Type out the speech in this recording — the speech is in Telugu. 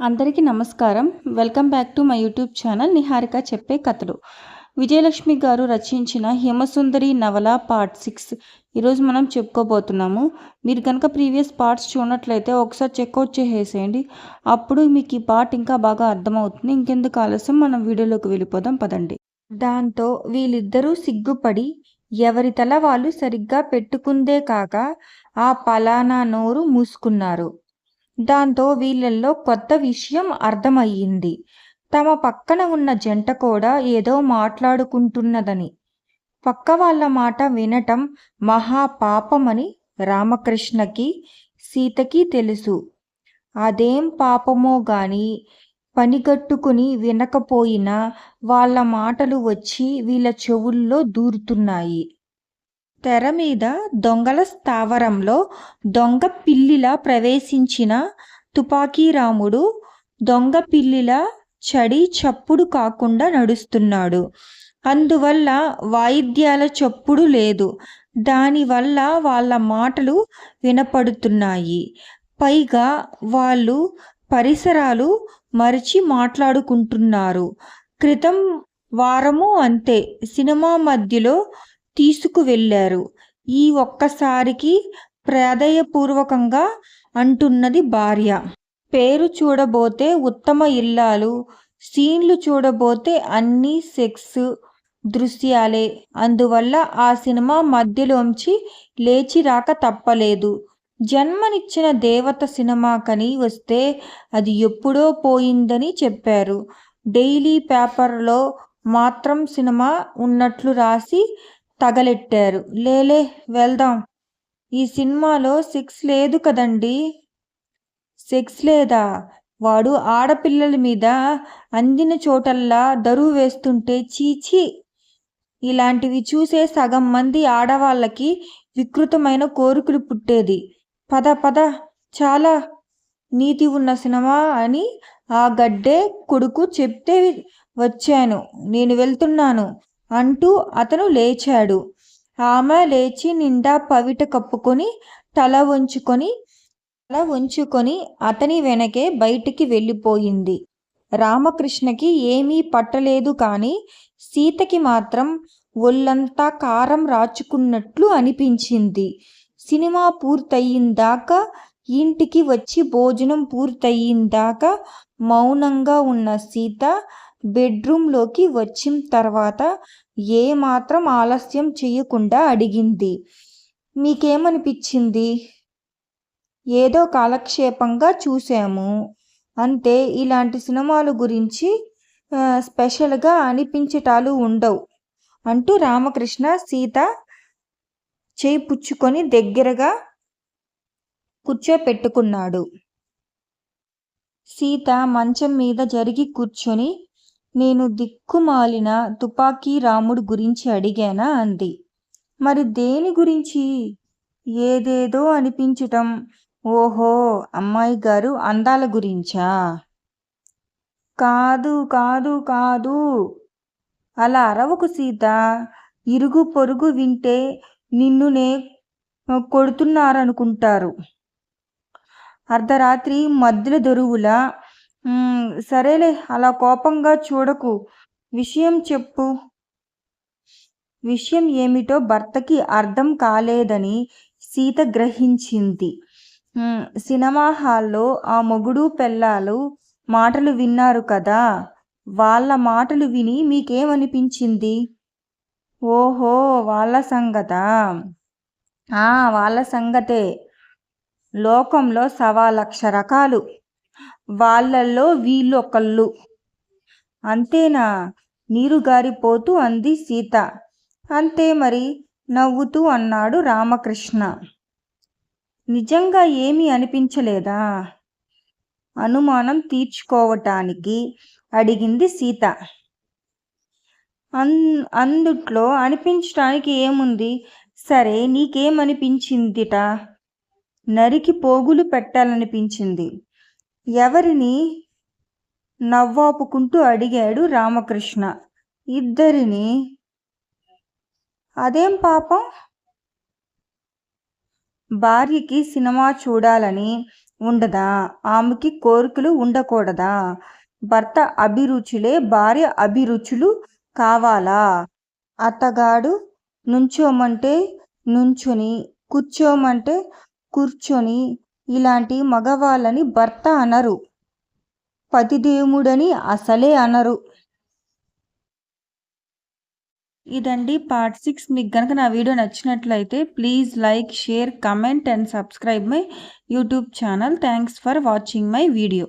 అందరికీ నమస్కారం. Welcome back to my YouTube channel Niharika చెప్పే కథలు. విజయలక్ష్మి గారు రచించిన హిమసుందరి నవల పార్ట్ సిక్స్ ఈరోజు మనం చెప్పుకోబోతున్నాము. మీరు కనుక ప్రీవియస్ పార్ట్స్ చూడనట్లయితే ఒకసారి చెక్అవుట్ చేసేసేయండి అప్పుడు మీకు ఈ పార్ట్ ఇంకా బాగా అర్థమవుతుంది. ఇంకెందుకు ఆలస్యం? మనం వీడియోలోకి వెళ్ళిపోదాం. పదండి. దాంతో వీళ్ళిద్దరూ సిగ్గుపడి ఎవరి తల వాళ్ళు సరిగ్గా పెట్టుకుందే కాక ఆ పలానా నోరు మూసుకున్నారు. దాంతో వీళ్ళల్లో కొత్త విషయం అర్థమయ్యింది. తమ పక్కన ఉన్న జంట కూడా ఏదో మాట్లాడుకుంటున్నదని. పక్క వాళ్ళ మాట వినటం మహా పాపమని రామకృష్ణకి సీతకి తెలుసు. అదేం పాపమో గాని పనిగట్టుకుని వినకపోయినా వాళ్ళ మాటలు వచ్చి వీళ్ళ చెవుల్లో దూరుతున్నాయి. తెర మీద దొంగల స్థావరంలో దొంగ పిల్లిలా ప్రవేశించిన తుపాకీరాముడు దొంగ పిల్లిలా చడి చప్పుడు కాకుండా నడుస్తున్నాడు. అందువల్ల వాయిద్యాల చప్పుడు లేదు. దానివల్ల వాళ్ళ మాటలు వినపడుతున్నాయి. పైగా వాళ్ళు పరిసరాలు మరిచి మాట్లాడుకుంటున్నారు. క్రితం వారము అంతే. సినిమా మధ్యలో తీసుకువెళ్ళారు. ఈ ఒక్కసారికి ప్రాధేయపూర్వకంగా అంటున్నది భార్య. పేరు చూడబోతే ఉత్తమ ఇల్లాలు సీన్లు చూడబోతే అన్నీ సెక్స్ దృశ్యాలే. అందువల్ల ఆ సినిమా మధ్యలోంచి లేచి రాక తప్పలేదు. జన్మనిచ్చిన దేవత సినిమా కని వస్తే అది ఎప్పుడో పోయిందని చెప్పారు. డైలీ పేపర్లో మాత్రం సినిమా ఉన్నట్లు రాసి తగలెట్టారు. లేలే వెళ్దాం. ఈ సినిమాలో సెక్స్ లేదు కదండి. సెక్స్ లేదా? వాడు ఆడపిల్లల మీద అందిన చోటల్లా దరువు వేస్తుంటే చీచి. ఇలాంటివి చూసే సగం మంది ఆడవాళ్ళకి వికృతమైన కోరికలు పుట్టేది. పద పద చాలా నీతి ఉన్న సినిమా అని ఆ గడ్డే కొడుకు చెప్తే వచ్చాను. నేను వెళ్తున్నాను. అంటూ అతను లేచాడు. ఆమె లేచి నిండా పవిట కప్పుకొని తల వంచుకొని తల వంచుకొని అతని వెనకే బయటికి వెళ్ళిపోయింది. రామకృష్ణకి ఏమీ పట్టలేదు కానీ సీతకి మాత్రం ఒళ్ళంతా కారం రాచుకున్నట్లు అనిపించింది. సినిమా పూర్తయిందాకా ఇంటికి వచ్చి భోజనం పూర్తయిందాకా మౌనంగా ఉన్న సీత బెడ్రూమ్లోకి వచ్చిన తర్వాత ఏమాత్రం ఆలస్యం చేయకుండా అడిగింది. మీకేమనిపించింది ఏదో కాలక్షేపంగా చూసాము అంతే ఇలాంటి సినిమాల గురించి స్పెషల్గా అనిపించటాలు ఉండవు అంటూ రామకృష్ణ సీత చేయి పుచ్చుకొని దగ్గరగా కూర్చోపెట్టుకున్నాడు. సీత మంచం మీద జరిగి కూర్చొని నేను దిక్కుమాలిన తుపాకీ రాముడు గురించి అడిగానా? అంది. మరి దేని గురించి? ఏదేదో అనిపించటం. ఓహో అమ్మాయి గారు అందాల గురించా? కాదు కాదు కాదు. అలా అరవకు సీత. ఇరుగు పొరుగు వింటే నిన్నునే కొడుతున్నారనుకుంటారు. అర్ధరాత్రి మధ్యలో దొరువులా సరేలే అలా కోపంగా చూడకు. విషయం చెప్పు. విషయం ఏమిటో భర్తకి అర్థం కాలేదని సీత గ్రహించింది. సినిమా హాల్లో ఆ మొగుడు పెళ్ళాలు మాటలు విన్నారు కదా? వాళ్ళ మాటలు విని మీకేమనిపించింది? ఓహో వాళ్ళ సంగతా? వాళ్ళ సంగతే. లోకంలో సవా లక్ష రకాలు. వాళ్ళల్లో వీళ్ళొకళ్ళు. అంతేనా? నీరు గారిపోతూ అంది సీత. అంతే మరి నవ్వుతూ అన్నాడు రామకృష్ణ. నిజంగా ఏమీ అనిపించలేదా? అనుమానం తీర్చుకోవటానికి అడిగింది సీత. అన్ అందుట్లో అనిపించటానికి ఏముంది? సరే నీకేమనిపించిందిట? నరికి పోగులు పెట్టాలనిపించింది. ఎవరిని నవ్వాపుకుంటూ అడిగాడు రామకృష్ణ. ఇద్దరిని అదేం పాపం? భార్యకి సినిమా చూడాలని ఉండదా? ఆమెకి కోరికలు ఉండకూడదా? భర్త అభిరుచులే భార్య అభిరుచులు కావాలా? అత్తగాడు నుంచోమంటే నుంచుని కూర్చోమంటే కూర్చొని ఇలాంటి మగవాళ్ళని భర్త అనరు. పతిదేవుడని అసలే అనరు. ఇదండి పార్ట్ సిక్స్. మీకు కనుక నా వీడియో నచ్చినట్లయితే please like share comment and subscribe my YouTube channel. Thanks for watching my video.